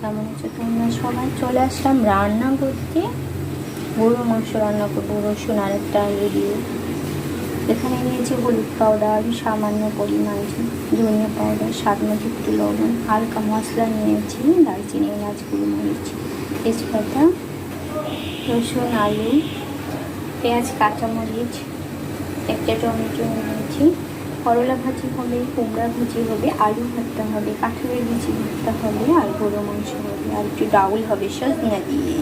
কেমন আছে তোমরা সবাই চলে আসলাম রান্না করতে গরু মাংস রান্না করব, রসুন আরেকটা দিয়ে। এখানে নিয়েছি হলুদ পাউডার, সামান্য পরিমাণ ধনিয়া পাউডার, স্বাদ মতো একটু লবণ, হালকা মশলা নিয়েছি, দারচিনি, এলাচ গোলমরিচ তেজপাতা, রসুন, আলু, পেঁয়াজ, কাঁচামরিচ, একটা টমেটো নিয়েছি। করলা ভাজি হবে, কুমড়া ভাজি হবে, আলু ভাজতে হবে, কাঁঠালের বিচি ভাজতে হবে, আর গরু মাংস হবে, আর একটু ডাউল হবে সজনা দিয়ে।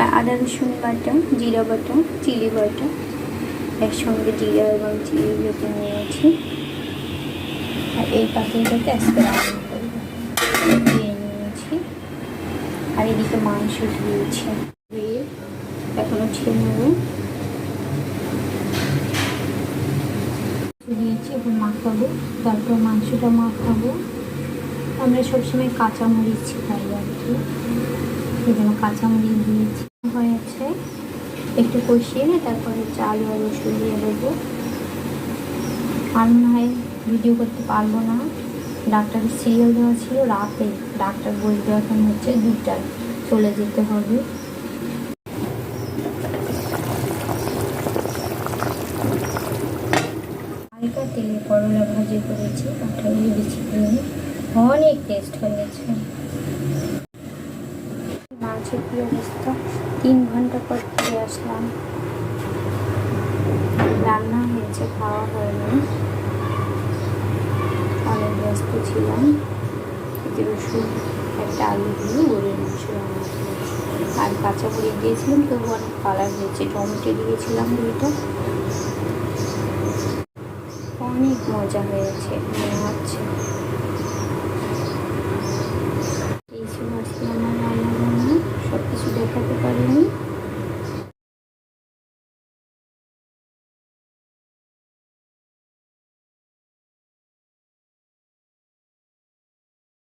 আর আদা রসুন বাটা, জিরা বাটা, চিলি বাটা, একসঙ্গে জিরা এবং চিলি বেটে নিয়েছি। আর এই পাখিটাকে আজকে দিয়ে নিয়েছি। আর এদিকে মাংস ধুয়েছি। ধুয়ে এখনও ছেড়ে নেব দিয়েছি মাখাবো তারপর মাংসটা মা মাখাবো। আমরা সবসময় কাঁচামরিচ খাই আর কি। এই জন্য কাঁচামরিচ দিয়েছি। হয়েছে একটু কষিয়ে নিয়ে তারপরে চাল আর রসুন দিয়ে দেবো। আর মনে হয় ভিডিও করতে পারব না। ডাক্তারের সিরিয়াল দেওয়া ছিল, রাতে ডাক্তার বলতে এখন হচ্ছে দুটায় চলে যেতে হবে হালকা তেলে করলা ভাজি করেছি কাঁঠালের বিচি দিয়ে অনেক টেস্ট হয়েছে। মাছের কি অবস্থা? তিন ঘণ্টা পর ফিরে আসলাম। রান্না হয়েছে, খাওয়া হয়নি। অনেক ব্যস্ত ছিলাম। এতে রসুন, একটা আলু দিয়ে মাংস রান্না আর কাঁচা মরিচ দিয়েছিলাম, তবু অনেক কালার হয়েছে। টমেটো দিয়েছিলাম দুইটা। মজা হয়েছে মনে হচ্ছে। এই কিছু আমার রান্না রান্না সব কিছু দেখাতে পারিনি।